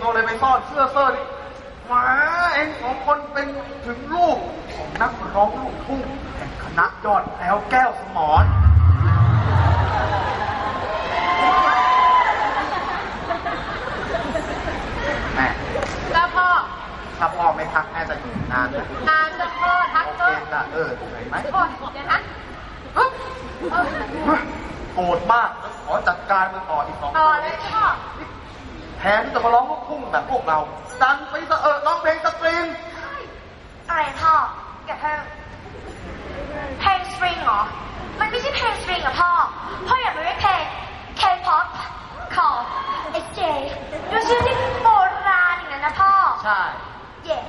ข้าไม่เห็นนั้นเองเอาเลยไปซ่อนเสื้อเสื้อนี่หมาเองสองคนเป็นถึงลูกของนักร้องลูกทุ่งแห่งคณะยอดแล้วแก้วสมรแม่จ้าพ่อถ้าพ่อไม่ทักแม่จะอยู่นานเลยนานจ้าพ่อทักโอเคเถอะละเออเห็นไหมพ่อเดี๋ยวนะฮึบเออโกรธมากขอจัดการมันต่ออีกสองต่อคนเลยจ้าพ่อ แทนที่จะมาร้องลูกทุ่งแบบพวกเรา ดันไปสะเออร้องเพลงสตริงอะไรพ่อแกเพิ่งเพลงสตริงเหรอ มันไม่ใช่เพลงสตริงอะพ่อ พ่ออยากรู้เพลง K-pop ของ SJ ดูชื่อที่โบราณอย่างนั้นนะพ่อ ใช่ เย่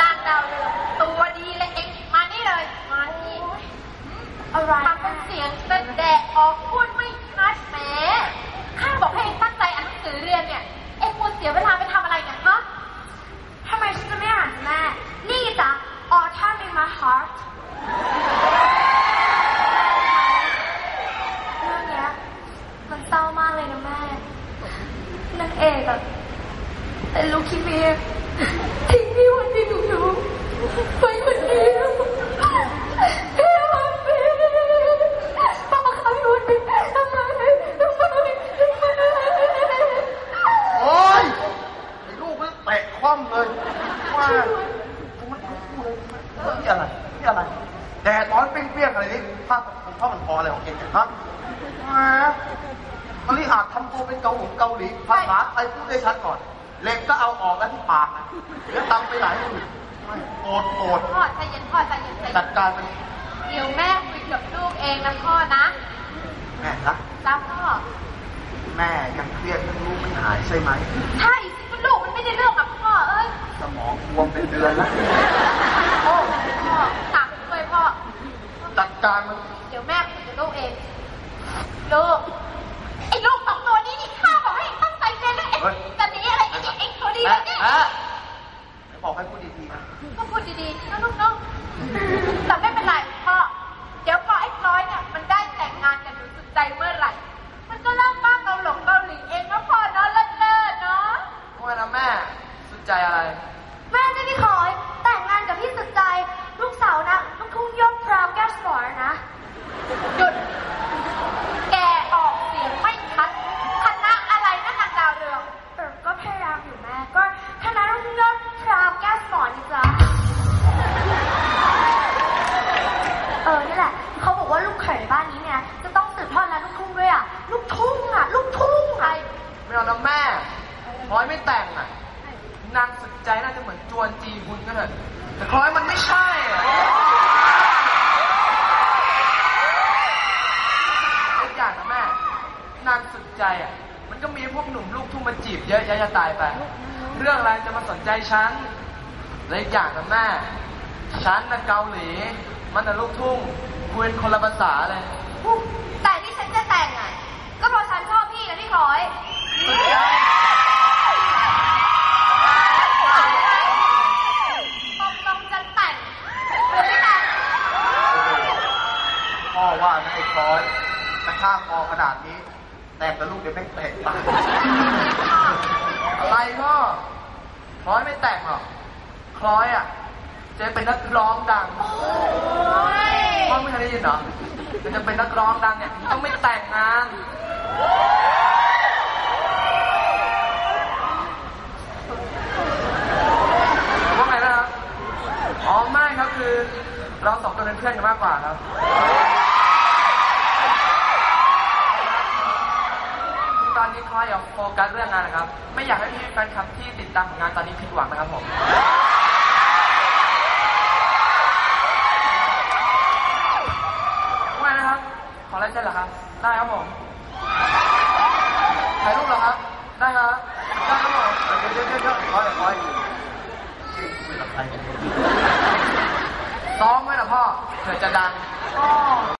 นางดาวเรืองตัวดีเลยเองมานี่เลย มานี่อะไร heart เรื่องเนี้ยมันเศร้ามากเลยนะแม่นางเอกอะเป็นลูกคิเมียทิ้งพี่วันที่หนูรู้ไปคนเดียวพี่วันพีป้าคะพี่วันพีทำไมทำไมทำไม โอ้ยไอ้ลูกมันเตะคว่ำเลยว่ามันพูดเลยนี่อะไรนี่อะไรแดดร้อนเปรี้ยงๆอะไรนี่ผ้าผมผ้ามันพ ออะไรของเก่งเนี่ยฮะแหมมันนี่อาจทำตัวเป็นเกาหลีเกาหลีภาษาไทยพูดได้ชัดก่อนเหล็กก็เอาออกแล้วที่ปากนะเดี๋ยวตำไปหลายอื่นไม่โกรธโกรธพ่อใจเย็นพ่อใจเย็นใจเย็จันดการมันเดี๋ยวแม่คุยกับลูกเองนะพ่อนะ แม่นะจ้าพ่อ แม่ยังเครียดเรื่องลูกไม่หายใช่ไหม ใช่สิก็ลูกมันไม่ได้เรื่องกับพ่อเอ้ย สมองบวมเป็นเดือนแล้วโอ้พ่อตักด้วยพ่อ จัดการมัน เดี๋ยวแม่คุยกับ ลูกเอง ลูก ไอ้ลูกสองตัวนี้นี่ข้าบอกให้ตั้งใจเรียนแล้วเอ็งจะหนีอะไรอีกเอ็งตัวดีเลยเนี่ยแม่ไหนบอกให้พูดดีๆนะ ก็พูดดีๆนะลูกเนาะแต่ไม่เป็นไรพ่อ เดี๋ยวพอไอ้คล้อยเนี่ยมันได้แต่งงานกันหนูสุดใจเมื่อไหร่ มันก็เลิกบ้าเกาหลงเกาหลีเองก็พอเนาะเลิศเลิศเนาะว่านะแม่สนใจอะไร แม่จะพี่ขอยแต่งงานกับพี่สุดใจ ลูกสาวนะลูกทุ่งยอดพราวแก้วสมรนะ หยุด แกออกเสียงไม่ชัด คณะอะไรนะนางดาวเรืองเออก็พยายามอยู่แม่ ก็คณะลูกทุ่งยอดพราวแก้วสมรนี่จ้ะเออนี่แหละ เขาบอกว่าลูกเขยบ้านนี้เนี่ย จะต้องสืบทอดและลูกทุ่งด้วยอะ ลูกทุ่งอะ ลูกทุ่งอะไม่เอานะแม่คล้อยไม่แต่งอะ นางสุดใจน่าจะเหมือนจวนจีบุญก็เถอะแต่คล้อยมันไม่ใช่ นางสุดใจอะ มันก็มีพวกหนุ่มลูกทุ่งมาจีบเยอะแยะจะตายไป เรื่องอะไรจะมาสนใจฉันและอีกอย่างนะแม่ ฉันน่ะเกาหลี มันน่ะลูกทุ่งคุยกันคนละภาษาเลยแต่ที่ฉันจะแต่งอะ ก็เพราะฉันชอบพี่นะพี่ขอยสุดใจตกลงจะแต่งหรือไม่แต่งพ่อว่านะไอ้คล้อยกระชากคอขนาดนี้ แต่งกับลูกเดี๋ยวแม่งเตะตายอะไรพ่อคล้อยไม่แต่งหรอกคล้อยอะจะเป็นนักร้องดังพ่อไม่เคยได้ยินเหรอมันจะเป็นนักร้องดังเนี่ยต้องไม่แต่งงานว่าไงนะครับอ๋อไม่ครับคือ เราสองคนเป็นเพื่อนกันมากกว่าครับ ยอยากโฟกัสเรื่องงานนะครับ ไม่อยากให้พี่แฟนคลับที่ติดตามผลงานตอนนี้ผิดหวังนะครับผม ว่าไงนะครับ ขอลายเซ็นเหรอครับ ได้ครับผม ถ่ายรูปเหรอครับ ได้ครับ ได้ครับผมเดี๋ยวเดี๋ยวเดี๋ยวเดี๋ยวคล้อยอยคุยกับใครกันซ้อมไว้นะพ่อเผื่อจะดัง